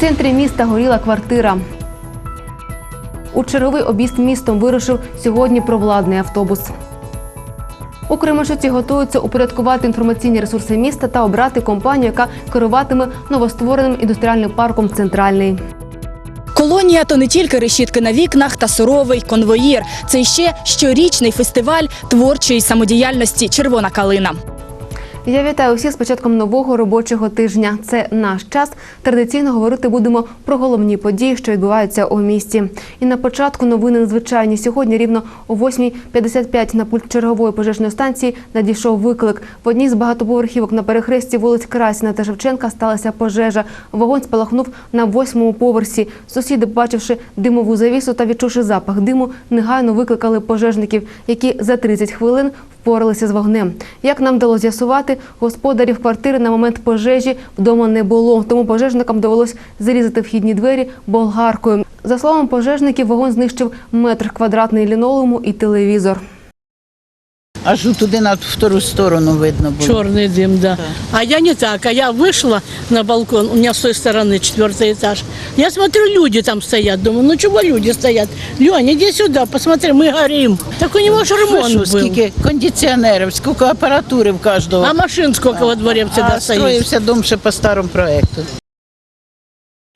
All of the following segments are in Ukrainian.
Центрі міста горіла квартира. У черговий об'їзд містом вирушив сьогодні провладний автобус. У Кременчуці готуються упорядкувати інформаційні ресурси міста та обрати компанію, яка керуватиме новоствореним індустріальним парком Центральний. Колонія то не тільки решітки на вікнах та суровий конвоїр. Це ще щорічний фестиваль творчої самодіяльності Червона калина. Я вітаю усіх з початком нового робочого тижня. Це наш час. Традиційно говорити будемо про головні події, що відбуваються у місті. І на початку новини надзвичайні. Сьогодні рівно о 8.55 на пульт чергової пожежної станції надійшов виклик. В одній з багатоповерхівок на перехресті вулиць Красіна та Шевченка сталася пожежа. Вогонь спалахнув на восьмому поверсі. Сусіди, побачивши димову завісу та відчувши запах диму, негайно викликали пожежників, які за 30 хвилин впоралися з вогнем. Як нам вдалося з'ясувати, господарів квартири на момент пожежі вдома не було, тому пожежникам довелось зарізати вхідні двері болгаркою. За словами пожежників, вогонь знищив метр квадратний лінолому і телевізор. Аж туди на втору сторону видно було. Черный дым, да. А я не так, а я вышла на балкон, у меня с той стороны четвертый этаж. Я смотрю, люди там стоят, думаю, ну чего люди стоят? Леня, иди сюда, посмотри, мы горим. Так у него же ремонт Слышу, был. скільки кондиціонерів, скільки апаратури в кожного. А машин сколько во дворе всегда а стоит. строївся дом ще по старому проекту.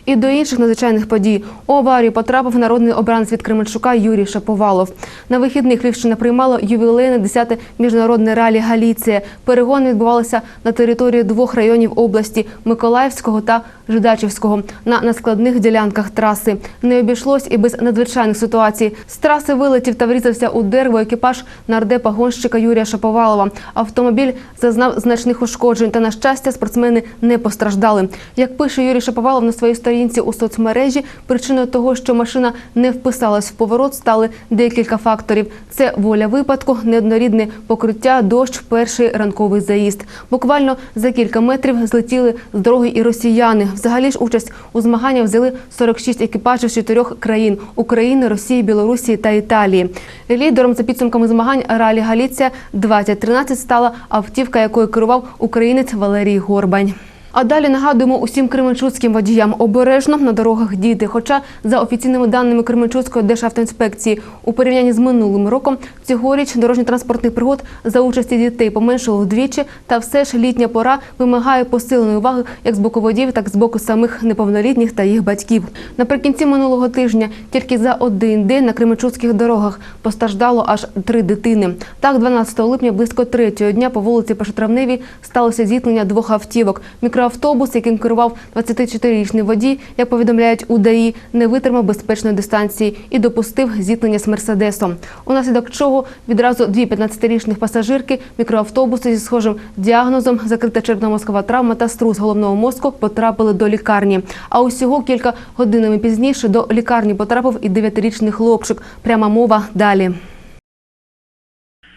І до інших надзвичайних подій у аварію потрапив народний обранець від Кременчука Юрій Шаповалов. На вихідних Львівщина приймала ювілейне 10-те міжнародне ралі Галіція. Перегони відбувалися на території двох районів області Миколаївського та Жидачівського на нескладних ділянках траси. Не обійшлось і без надзвичайних ситуацій. З траси вилетів та врізався у дерево екіпаж нардепа гонщика Юрія Шаповалова. Автомобіль зазнав значних ушкоджень. Та на щастя, спортсмени не постраждали. Як пише Юрій Шаповалов на своїй сторінці у соцмережі, причиною того, що машина не вписалась в поворот, стали декілька факторів: це воля випадку, неоднорідне покриття, дощ, перший ранковий заїзд. Буквально за кілька метрів злетіли з дороги і росіяни. Взагалі ж участь у змаганнях взяли 46 екіпажів з чотирьох країн України, Росії, Білорусі та Італії. Лідером за підсумками змагань ралі Галіція 2013 стала автівка, якою керував українець Валерій Горбань. А далі нагадуємо усім кременчуцьким водіям обережно на дорогах діти. Хоча за офіційними даними Кременчуцької державтоінспекції у порівнянні з минулим роком цьогоріч дорожньо-транспортних пригод за участі дітей поменшало вдвічі. Та все ж літня пора вимагає посиленої уваги як з боку водіїв, так і з боку самих неповнолітніх та їх батьків. Наприкінці минулого тижня тільки за один день на кременчуцьких дорогах постраждало аж три дитини. Так, 12 липня близько третього дня по вулиці Пешотравневій сталося зіткнення двох автівок. Мікроавтобус, яким керував 24-річний водій, як повідомляють у ДАІ, не витримав безпечної дистанції і допустив зіткнення з мерседесом. Унаслідок чого відразу дві 15-річних пасажирки мікроавтобусу зі схожим діагнозом закрита черепно-мозкова травма та струс головного мозку потрапили до лікарні. А усього кілька годинами пізніше до лікарні потрапив і 9-річний хлопчик. Пряма мова далі.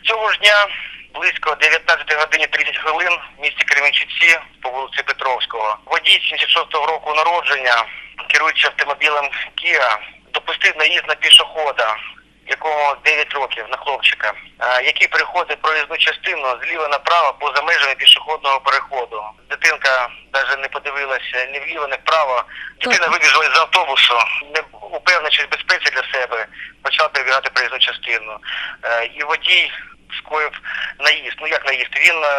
Цього ж дня близько 19 годині 30 хвилин в місті Кременчуці по вулиці Петровського. Водій 76-го року народження, керуючи автомобілем Kia, допустив наїзд на пішохода, якому 9 років на хлопчика, е, який переходить проїзну частину зліва направо поза межами пішохідного переходу. Дитинка навіть не подивилася ні вліво, ні вправо. Дитина вибіжала з автобусу, не упевнившись в безпеці для себе, почала перебігати проїзну частину. Е, І водій скоїв наїзд. Ну як наїзд? Він е,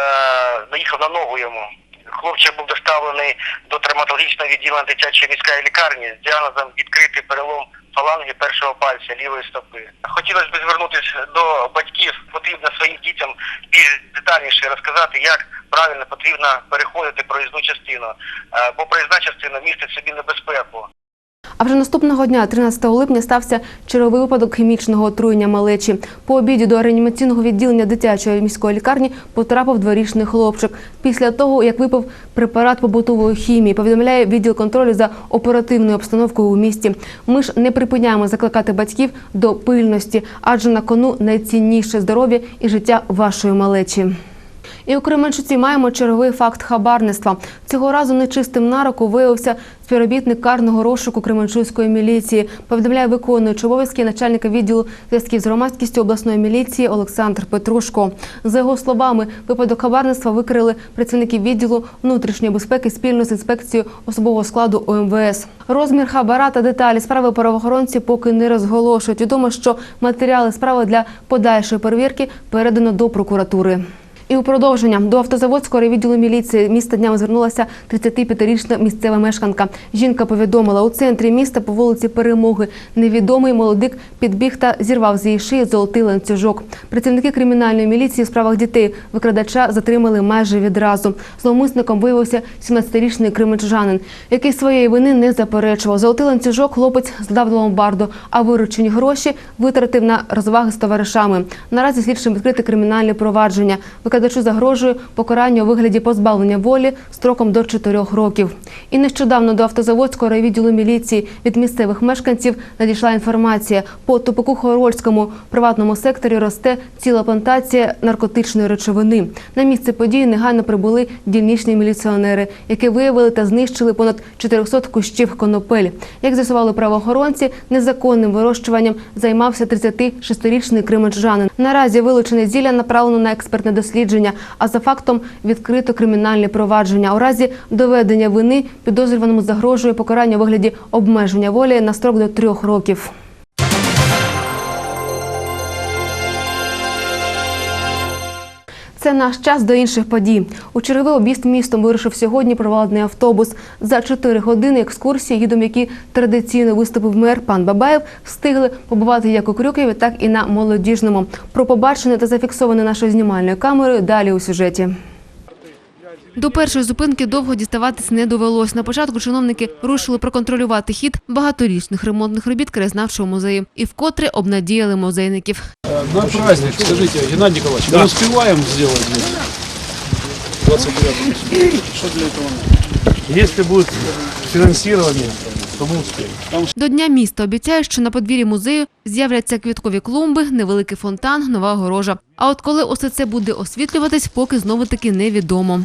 наїхав на ногу йому. Хлопчик був доставлений до травматологічного відділення дитячої міської лікарні з діагнозом відкритий перелом фаланги першого пальця лівої стопи. Хотілося б звернутися до батьків. Потрібно своїм дітям більш детальніше розказати, як правильно потрібно переходити проїзну частину, Е, бо проїзна частина містить собі небезпеку. А вже наступного дня, 13 липня, стався черговий випадок хімічного отруєння малечі. По обіді до реанімаційного відділення дитячої міської лікарні потрапив дворічний хлопчик. Після того, як випив препарат побутової хімії, повідомляє відділ контролю за оперативною обстановкою у місті. Ми ж не припиняємо закликати батьків до пильності, адже на кону найцінніше здоров'я і життя вашої малечі. І у Кременчуці маємо черговий факт хабарництва. Цього разу нечистим на руку виявився співробітник карного розшуку Кременчуцької міліції. Повідомляє виконуючий обов'язки начальника відділу зв'язків з громадськістю обласної міліції Олександр Петрушко. За його словами, випадок хабарництва викрили працівники відділу внутрішньої безпеки спільно з інспекцією особового складу ОМВС. Розмір хабара та деталі справи правоохоронці поки не розголошують. Відомо, що матеріали справи для подальшої перевірки передано до прокуратури. І у продовження до автозаводського відділу міліції міста днями звернулася 35-річна місцева мешканка. Жінка повідомила, у центрі міста по вулиці Перемоги невідомий молодик підбіг та зірвав з її шиї золотий ланцюжок. Працівники кримінальної міліції у справах дітей викрадача затримали майже відразу. Зловмисником виявився 17-річний кременчужанин, який своєї вини не заперечував. Золотий ланцюжок хлопець здав до ломбарду, а виручені гроші витратив на розваги з товаришами. Наразі слідчим відкрити кримінальне провадження. Викрадачу загрожує покарання у вигляді позбавлення волі строком до 4 років. І нещодавно до автозаводського райвідділу міліції від місцевих мешканців надійшла інформація. По тупику Хорольському приватному секторі росте ціла плантація наркотичної речовини. На місце події негайно прибули дільничні міліціонери, які виявили та знищили понад 400 кущів конопель. Як з'ясували правоохоронці, незаконним вирощуванням займався 36-річний кременчужанин. Наразі вилучене зілля направлено на експертне дослідження, а за фактом відкрито кримінальне провадження. У разі доведення вини підозрюваному загрожує покарання у вигляді обмеження волі на строк до трьох років. Це наш час до інших подій. У черговий об'їзд містом вирушив сьогодні провалений автобус. За 4 години екскурсії, гідом які традиційно виступив мер пан Бабаєв, встигли побувати як у Крюкові, так і на молодіжному. Про побачене та зафіксоване нашою знімальною камерою далі у сюжеті. До першої зупинки довго діставатись не довелось. На початку чиновники рушили проконтролювати хід багаторічних ремонтних робіт краєзнавчого музею і вкотре обнадіяли музейників. На праздник, скажите, Геннадий Николаевич, мы успеваем сделать здесь? 29 Что для этого надо? Если будет финансирование, то мы успеем. До Дня міста обіцяють, що на подвір'ї музею з'являться квіткові клумби, невеликий фонтан, нова огорожа. А от коли усе це буде освітлюватись, поки знову таки невідомо.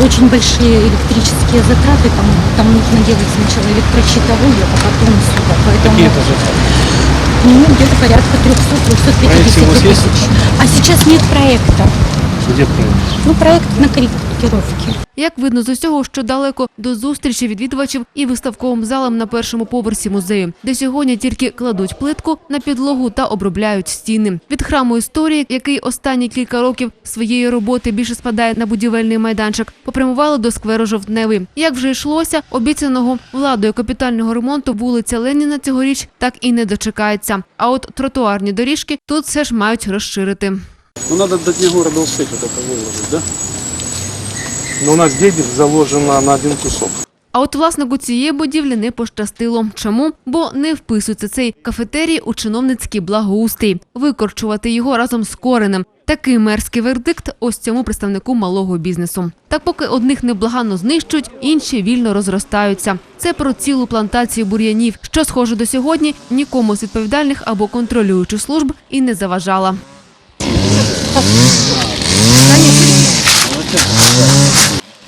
Очень большие электрические затраты, там, там нужно делать сначала электрощитовую, а потом сюда. Поэтому Какие это же? ну, где-то порядка 300-350 Проект у вас есть? тысяч. А сейчас нет проекта. Где проект? Ну, проект на корректировке. Як видно з усього, що далеко до зустрічі відвідувачів і виставковим залом на першому поверсі музею, де сьогодні тільки кладуть плитку на підлогу та обробляють стіни. Від храму історії, який останні кілька років своєї роботи більше спадає на будівельний майданчик, попрямували до скверу Жовтневий. Як вже йшлося, обіцяного владою капітального ремонту вулиця Леніна цьогоріч так і не дочекається. А от тротуарні доріжки тут все ж мають розширити. Ну надо до дня города успеть вот это выложить, да? Но у нас денег заложено на один кусок. А от власнику цієї будівлі не пощастило. Чому? Бо не вписується цей кафетерій у чиновницький благоустрій. Викорчувати його разом з коренем. Такий мерзкий вердикт ось цьому представнику малого бізнесу. Так поки одних неблаганно знищують, інші вільно розростаються. Це про цілу плантацію бур'янів, що схоже до сьогодні нікому з відповідальних або контролюючих служб і не заважала.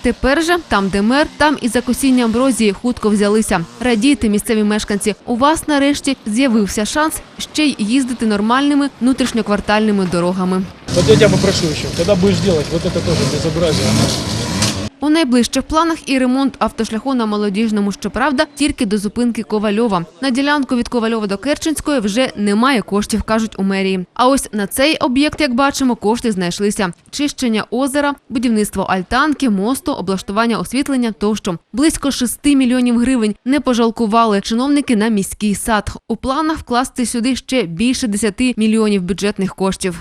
Тепер же там, де мер, там і за косіння амброзії хутко взялися. Радійте, місцеві мешканці. У вас нарешті з'явився шанс ще й їздити нормальними внутрішньоквартальними дорогами. От я попрошу ще, коли будеш робити, вот это теж безобразие. У найближчих планах і ремонт автошляху на молодіжному, щоправда, тільки до зупинки Ковальова. На ділянку від Ковальова до Керченської вже немає коштів, кажуть у мерії. А ось на цей об'єкт, як бачимо, кошти знайшлися: чищення озера, будівництво альтанки, мосту, облаштування освітлення тощо. Близько 6 мільйонів гривень не пожалкували чиновники на міський сад. У планах вкласти сюди ще більше 10 мільйонів бюджетних коштів.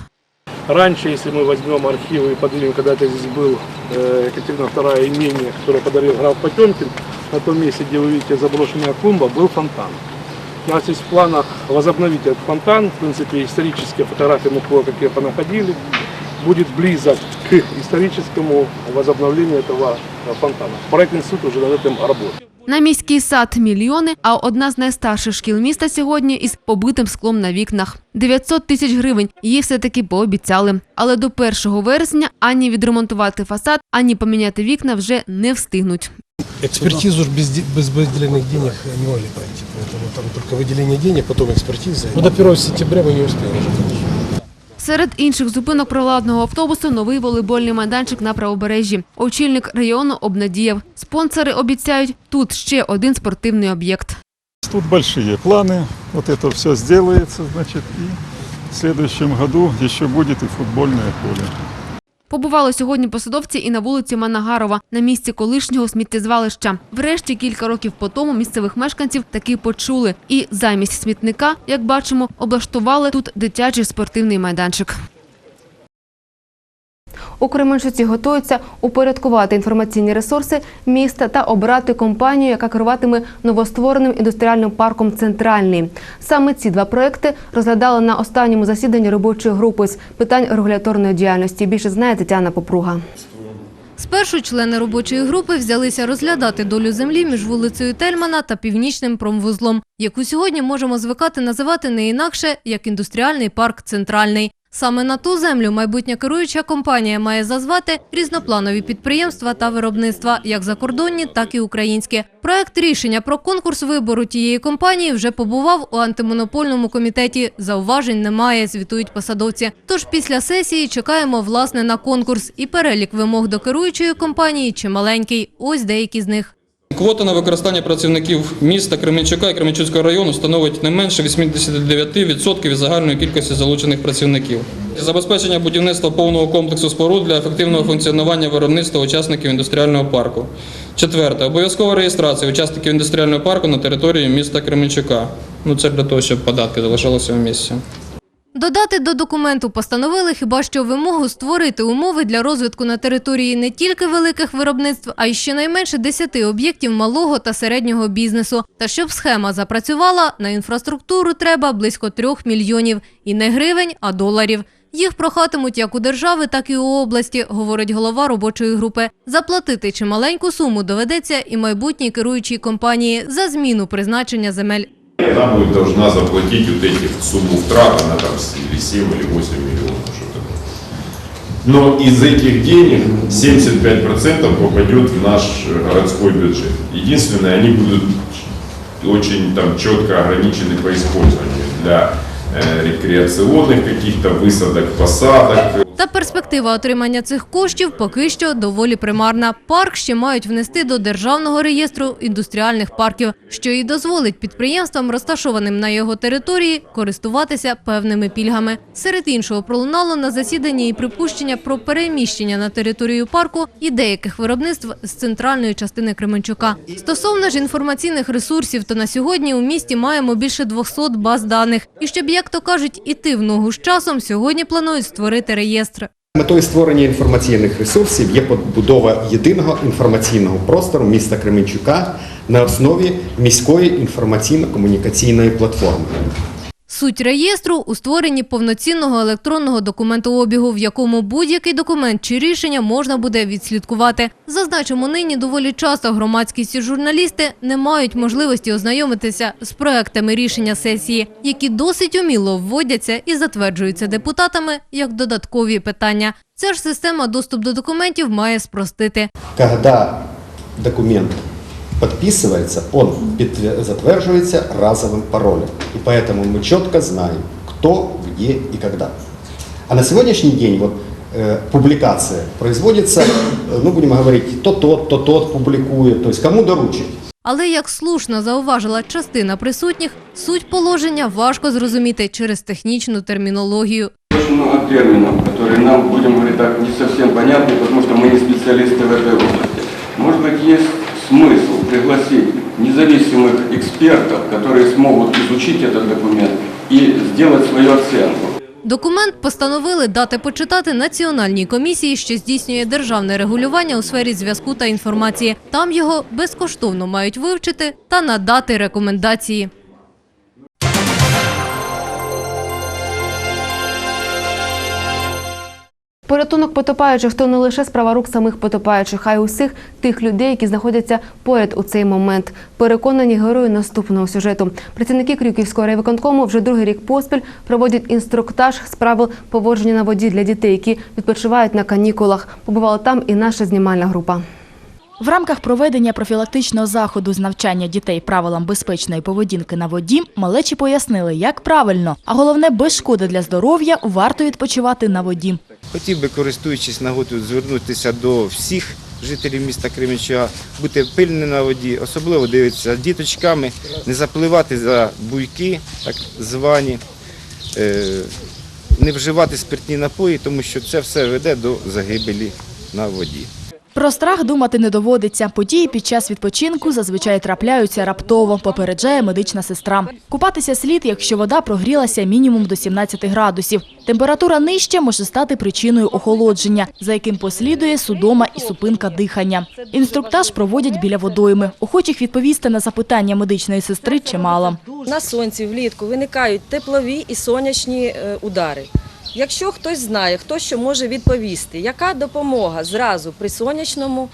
Раньше, если мы возьмем архивы и поднимем, когда это здесь был э, Екатерина II имение, которое подарил граф Потемкин, на том месте, где вы видите заброшенная клумба, был фонтан. У нас есть в планах возобновить этот фонтан. В принципе, исторические фотографии мы кое-какие понаходили. Будет близок к историческому возобновлению этого э, фонтана. Проектный суд уже над этим работает. На міський сад мільйони, а одна з найстарших шкіл міста сьогодні із побитим склом на вікнах. 900 тисяч гривень їй все-таки пообіцяли. Але до 1 вересня ані відремонтувати фасад, ані поміняти вікна вже не встигнуть. Экспертизу ж без, де- без выделенных денег не могли пройти. Поэтому там только выделение денег, потом экспертиза. Ну, до 1 сентября мы не успеем уже. Серед інших зупинок провладного автобусу новий волейбольний майданчик на правобережжі. Очільник району обнадіяв. Спонсори обіцяють, тут ще один спортивний об'єкт. Тут великі плани. От це все зробиться, значить, і в наступному році ще буде і футбольное поле. Побували сьогодні посадовці і на вулиці Манагарова, на місці колишнього сміттєзвалища. Врешті кілька років по тому місцевих мешканців таки почули. І замість смітника, як бачимо, облаштували тут дитячий спортивний майданчик. У готуються упорядкувати інформаційні ресурси міста та обрати компанію, яка керуватиме новоствореним індустріальним парком Центральний. Саме ці два проекти розглядали на останньому засіданні робочої групи з питань регуляторної діяльності. Більше знає Тетяна Попруга. Спершу члени робочої групи взялися розглядати долю землі між вулицею Тельмана та північним промвузлом, яку сьогодні можемо звикати називати не інакше як індустріальний парк Центральний. Саме на ту землю майбутня керуюча компанія має зазвати різнопланові підприємства та виробництва, як закордонні, так і українські. Проект рішення про конкурс вибору тієї компанії вже побував у антимонопольному комітеті. Зауважень немає, звітують посадовці. Тож після сесії чекаємо власне на конкурс і перелік вимог до керуючої компанії чималенький. Ось деякі з них. Квота на використання працівників міста Кременчука і Кременчуцького району становить не менше 89% від загальної кількості залучених працівників. Забезпечення будівництва повного комплексу споруд для ефективного функціонування виробництва учасників індустріального парку. Четверте. Обов'язкова реєстрація учасників індустріального парку на території міста Кременчука. Ну це для того, щоб податки залишалися в місті. Додати до документу постановили хіба що вимогу створити умови для розвитку на території не тільки великих виробництв, а й щонайменше 10 об'єктів малого та середнього бізнесу. Та щоб схема запрацювала, на інфраструктуру треба близько 3 мільйонів. І не гривень, а доларів. Їх прохатимуть як у держави, так і у області, говорить голова робочої групи. Заплатити чималеньку суму доведеться і майбутній керуючій компанії за зміну призначення земель Она будет должна заплатить вот этих сумму втрат, она там или 7 или 8 миллионов, что-то. Но из этих денег 75% попадет в наш э, городской бюджет. Единственное, они будут очень там четко ограничены по использованию для рекреационных каких-то высадок, посадок, Та перспектива отримання цих коштів поки що доволі примарна. Парк ще мають внести до державного реєстру індустріальних парків, що і дозволить підприємствам, розташованим на його території, користуватися певними пільгами. Серед іншого пролунало на засіданні і припущення про переміщення на територію парку і деяких виробництв з центральної частини Кременчука. Стосовно ж інформаційних ресурсів, то на сьогодні у місті маємо більше 200 баз даних. І щоб, як то кажуть, іти в ногу з часом, сьогодні планують створити реєстр. Метою створення інформаційних ресурсів є побудова єдиного інформаційного простору міста Кременчука на основі міської інформаційно-комунікаційної платформи. Суть реєстру у створенні повноцінного електронного документообігу, в якому будь-який документ чи рішення можна буде відслідкувати. Зазначимо, нині доволі часто громадськість і журналісти не мають можливості ознайомитися з проектами рішення сесії, які досить уміло вводяться і затверджуються депутатами як додаткові питання. Ця ж система доступ до документів має спростити. Когда документ подписывается, он подтвер- затверживается разовым паролем. И поэтому мы четко знаем, кто, где и когда. А на сегодняшний день вот, э, публикация производится, э, ну будем говорить, то тот, то тот публикует, то есть кому доручить. Але, як слушно зауважила частина присутніх, суть положення важко зрозуміти через технічну термінологію. Очень много терминов, которые нам, будем говорить так, не совсем понятны, потому что мы не специалисты в этой области. Может быть, есть смысл пригласить независимых экспертов, которые смогут изучить этот документ и сделать свою оценку. Документ постановили дати почитати Національній комісії, що здійснює державне регулювання у сфері зв'язку та інформації. Там його безкоштовно мають вивчити та надати рекомендації. Порятунок потопаючих то не лише справа рук самих потопаючих, а й усіх тих людей, які знаходяться поряд у цей момент. Переконані герої наступного сюжету. Працівники Крюківського райвиконкому вже другий рік поспіль проводять інструктаж з правил поводження на воді для дітей, які відпочивають на канікулах. Побувала там і наша знімальна група. В рамках проведення профілактичного заходу з навчання дітей правилам безпечної поведінки на воді малечі пояснили, як правильно, а головне без шкоди для здоров'я варто відпочивати на воді. Хотів би, користуючись нагодою, звернутися до всіх жителів міста Кременчуга, бути пильними на воді, особливо дивитися діточками, не запливати за буйки, так звані, е, не вживати спиртні напої, тому що це все веде до загибелі на воді. Про страх думати не доводиться. Події під час відпочинку зазвичай трапляються раптово, попереджає медична сестра. Купатися слід, якщо вода прогрілася мінімум до 17 градусів. Температура нижча може стати причиною охолодження, за яким послідує судома і супинка дихання. Інструктаж проводять біля водойми. Охочих відповісти на запитання медичної сестри чимало. На сонці влітку виникають теплові і сонячні е, удари. Якщо хтось знає, хто що може відповісти, яка допомога зразу при сонячному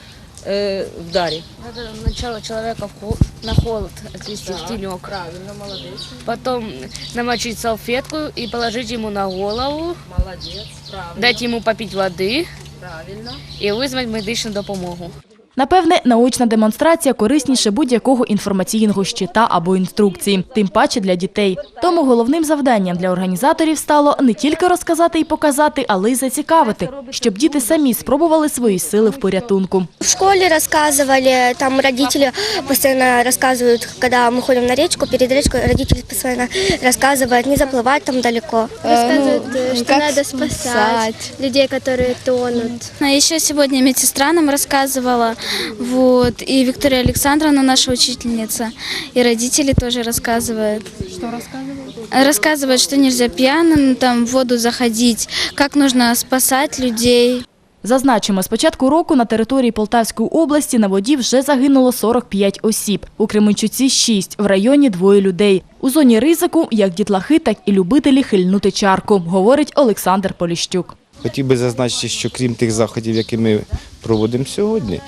е, вдарі? Надо сначала человека в хол- на холод отвести в тенек. Правильно, молодець. Потом намочить салфетку и положить ему на голову, Молодець, правильно. дать ему попить воды Правильно. и вызвать медичну допомогу. Напевне, наочна демонстрація корисніше будь-якого інформаційного щита або інструкції, тим паче для дітей. Тому головним завданням для організаторів стало не тільки розказати і показати, але й зацікавити, щоб діти самі спробували свої сили в порятунку. В школе рассказывали, там родители постоянно рассказывают, когда мы ходим на речку, перед речкой родители постоянно рассказывают, не заплывать там далеко. Рассказывают, э, что надо спасать людей, которые тонут. А еще сегодня медсестра нам рассказывала, вот, и Виктория Александровна, наша учительница, и родители тоже рассказывают. Что рассказывают? Рассказывают, что нельзя пьяным там в воду заходить, как нужно спасать людей. Зазначимо, з початку року на території Полтавської області на воді вже загинуло 45 осіб. У Кременчуці – 6, в районі – двоє людей. У зоні ризику як дітлахи, так і любителі хильнути чарку, говорить Олександр Поліщук. Хотів би зазначити, що крім тих заходів, які ми проводимо сьогодні,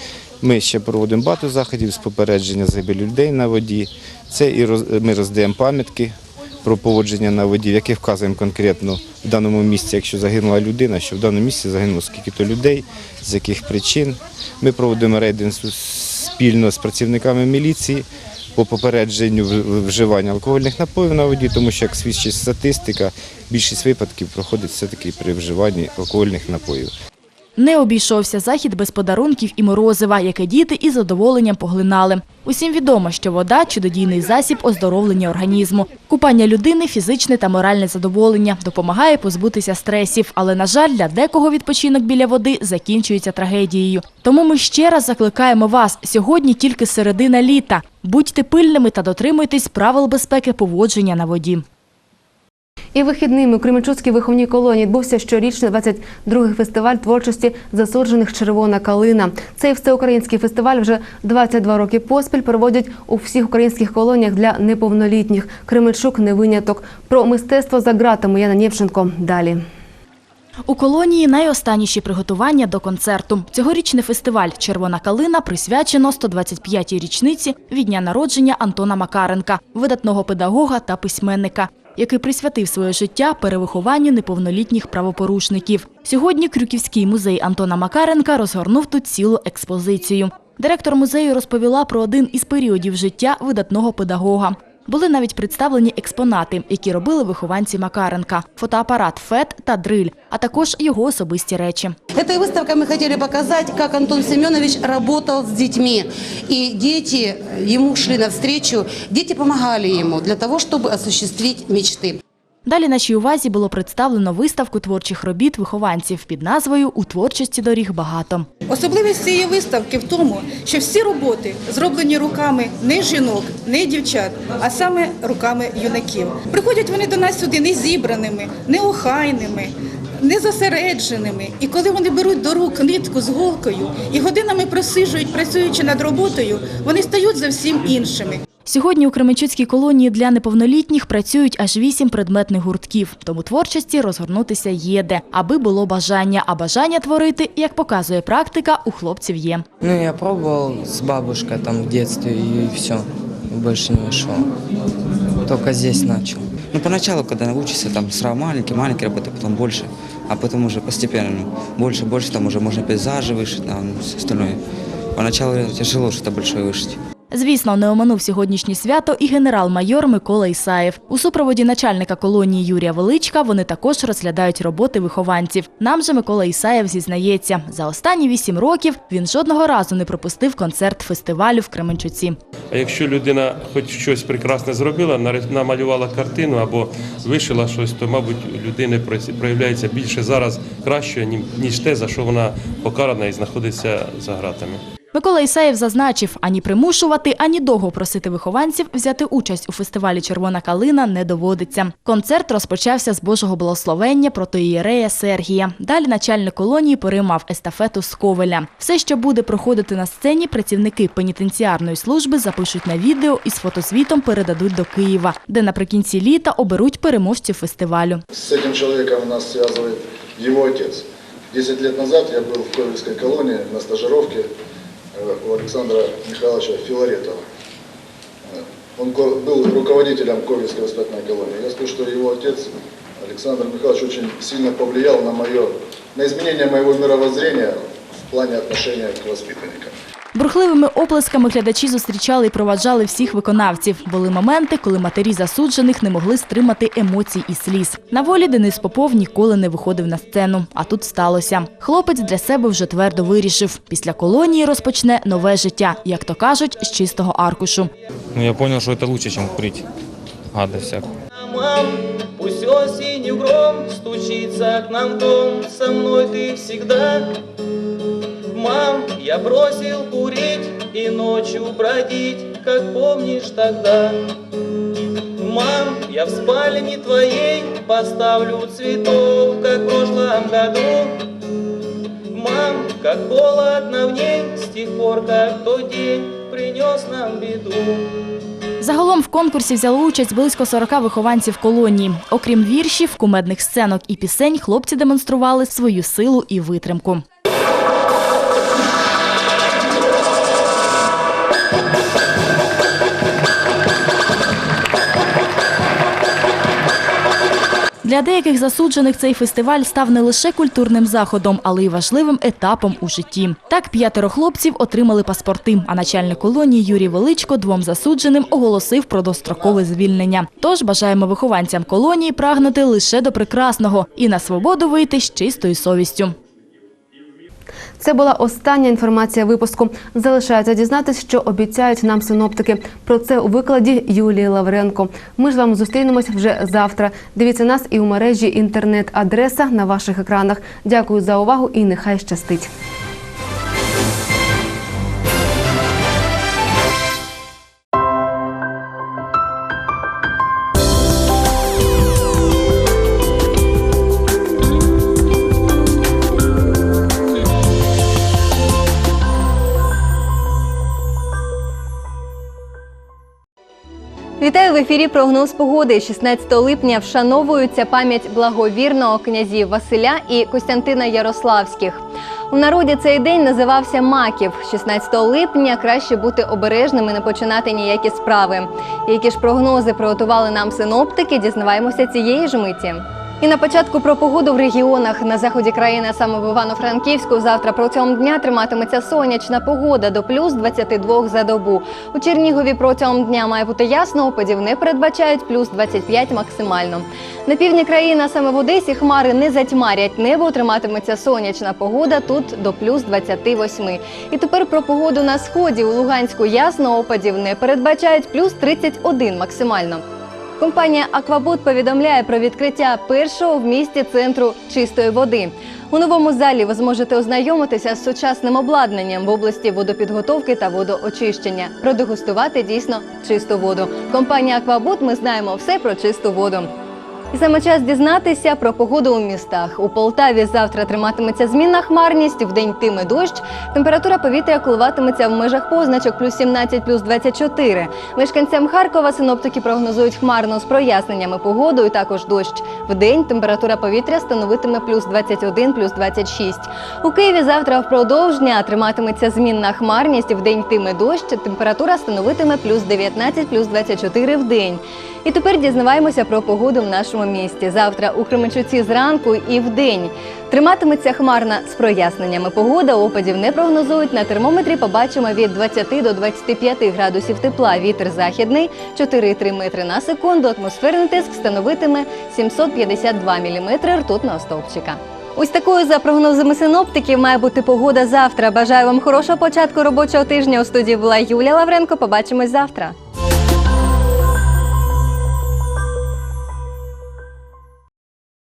ми ще проводимо багато заходів з попередження загибелі людей на воді. Це і роз- ми роздаємо пам'ятки про поводження на воді, яких вказуємо конкретно в даному місці, якщо загинула людина, що в даному місці загинуло скільки-то людей, з яких причин. Ми проводимо рейдинг спільно з працівниками міліції по попередженню вживання алкогольних напоїв на воді, тому що, як свідчить статистика, більшість випадків проходить все-таки при вживанні алкогольних напоїв. Не обійшовся захід без подарунків і морозива, яке діти із задоволенням поглинали. Усім відомо, що вода – чудодійний засіб оздоровлення організму. Купання людини – фізичне та моральне задоволення, допомагає позбутися стресів. Але, на жаль, для декого відпочинок біля води закінчується трагедією. Тому ми ще раз закликаємо вас – сьогодні тільки середина літа. Будьте пильними та дотримуйтесь правил безпеки поводження на воді. І вихідними у Кременчуцькій виховній колонії відбувся щорічний 22-й фестиваль творчості засуджених Червона калина. Цей всеукраїнський фестиваль вже 22 роки поспіль проводять у всіх українських колоніях для неповнолітніх. Кременчук не виняток. Про мистецтво за ґратами Яна Нєвченко далі. У колонії найостанніші приготування до концерту. Цьогорічний фестиваль Червона калина присвячено 125-й річниці від дня народження Антона Макаренка, видатного педагога та письменника, який присвятив своє життя перевихованню неповнолітніх правопорушників. Сьогодні Крюківський музей Антона Макаренка розгорнув тут цілу експозицію. Директор музею розповіла про один із періодів життя видатного педагога. Були навіть представлені експонати, які робили вихованці Макаренка, фотоапарат ФЕТ та дриль, а також його особисті речі. Этой выставкой мы хотели показать, как Антон Семенович работал с детьми. И дети ему шли навстречу, дети помогали ему для того, чтобы осуществить мечты. Далі нашій увазі було представлено виставку творчих робіт вихованців під назвою У творчості доріг багато. Особливість цієї виставки в тому, що всі роботи зроблені руками не жінок, не дівчат, а саме руками юнаків. Приходять вони до нас сюди не зібраними, не охайними, не зосередженими. І коли вони беруть до рук нитку з голкою і годинами просижують, працюючи над роботою, вони стають зовсім іншими. Сьогодні у Кременчуцькій колонії для неповнолітніх працюють аж вісім предметних гуртків, тому творчості розгорнутися є де, аби було бажання. А бажання творити, як показує практика, у хлопців є. Ну, я пробовал с бабушкой там в детстве и все. Больше не шел. Только здесь начал. Ну, поначалу, когда научишься, там сразу маленький, маленький работы, потом больше, а потом уже постепенно, ну, больше, больше, там уже можно пейзажи вышить, там, все остальное. Поначалу тяжело что-то большое вышить. Звісно, не оминув сьогоднішнє свято і генерал-майор Микола Ісаєв. У супроводі начальника колонії Юрія Величка вони також розглядають роботи вихованців. Нам же Микола Ісаєв зізнається, за останні вісім років він жодного разу не пропустив концерт фестивалю в Кременчуці. А якщо людина хоч щось прекрасне зробила, намалювала картину або вишила щось, то, мабуть, людини проявляється більше зараз краще, ніж те, за що вона покарана і знаходиться за ґратами. Микола Ісаєв зазначив, ані примушувати, ані довго просити вихованців взяти участь у фестивалі Червона калина не доводиться. Концерт розпочався з Божого благословення протоієрея Сергія. Далі начальник колонії переймав естафету з Ковеля. Все, що буде проходити на сцені, працівники пенітенціарної служби запишуть на відео і з фотозвітом передадуть до Києва, де наприкінці літа оберуть переможців фестивалю. С этим человеком нас связывает его отец. Десять лет назад я был в Ковельской колонии на стажировке э, У Александра Михайловича Филаретова. Э, Он был руководителем Ковельской воспитательной колонии. Я скажу, что его отец Александр Михайлович очень сильно повлиял на, мое, на изменение моего мировоззрения в плане отношения к воспитанникам. Бурхливими оплесками глядачі зустрічали і проваджали всіх виконавців. Були моменти, коли матері засуджених не могли стримати емоцій і сліз. На волі Денис Попов ніколи не виходив на сцену. А тут сталося. Хлопець для себе вже твердо вирішив. Після колонії розпочне нове життя, як то кажуть, з чистого аркушу. Ну, я понял, что это лучше, чем курить гадость всякую. Мам, пусть осенью гром стучится к нам в дом, со мной ты всегда. Мам, я бросил курить и ночью бродить, как помнишь тогда. Мам, я в спальне твоей поставлю цветов, как в прошлом году. Мам, как холодно в ней с тех пор, как тот день принес нам беду. Загалом в конкурсі взяло участь близько 40 вихованців колонії. Окрім віршів, кумедних сценок і пісень, хлопці демонстрували свою силу і витримку. Для деяких засуджених цей фестиваль став не лише культурним заходом, але й важливим етапом у житті. Так п'ятеро хлопців отримали паспорти. А начальник колонії Юрій Величко двом засудженим оголосив про дострокове звільнення. Тож бажаємо вихованцям колонії прагнути лише до прекрасного і на свободу вийти з чистою совістю. Це була остання інформація випуску. Залишається дізнатись, що обіцяють нам синоптики. Про це у викладі Юлії Лавренко. Ми ж вам зустрінемось вже завтра. Дивіться нас і у мережі інтернет-адреса на ваших екранах. Дякую за увагу і нехай щастить. Ефірі. Прогноз погоди. 16 липня вшановується пам'ять благовірного князів Василя і Костянтина Ярославських. У народі цей день називався Маків. 16 липня краще бути обережними, не починати ніякі справи. Які ж прогнози приготували нам синоптики, дізнаваємося цієї ж миті. І на початку про погоду в регіонах на заході країни, саме в Івано-Франківську, завтра протягом дня триматиметься сонячна погода до плюс 22 за добу. У Чернігові протягом дня має бути ясно, опадів не передбачають плюс 25 максимально. На півдні країни, саме в Одесі, хмари не затьмарять небо, триматиметься сонячна погода тут до плюс 28. І тепер про погоду на сході. У Луганську ясно, опадів не передбачають плюс 31 максимально. Компанія Аквабут повідомляє про відкриття першого в місті центру чистої води. У новому залі ви зможете ознайомитися з сучасним обладнанням в області водопідготовки та водоочищення, продегустувати дійсно чисту воду. Компанія Аквабот ми знаємо все про чисту воду. І саме час дізнатися про погоду у містах. У Полтаві завтра триматиметься змінна хмарність, вдень йтиме дощ. Температура повітря коливатиметься в межах позначок плюс 17, плюс 24. Мешканцям Харкова синоптики прогнозують хмарно з проясненнями погоду і також дощ. Вдень температура повітря становитиме плюс 21, плюс 26. У Києві завтра впродовж дня триматиметься змінна хмарність, вдень йтиме дощ, температура становитиме плюс 19, плюс 24 в день. І тепер дізнаваємося про погоду в нашому місті. Завтра у Кременчуці зранку і вдень. Триматиметься хмарна з проясненнями. Погода опадів не прогнозують. На термометрі побачимо від 20 до 25 градусів тепла. Вітер західний 4,3 метри на секунду. Атмосферний тиск становитиме 752 міліметри ртутного стовпчика. Ось такою за прогнозами синоптиків має бути погода завтра. Бажаю вам хорошого початку робочого тижня. У студії була Юлія Лавренко. Побачимось завтра.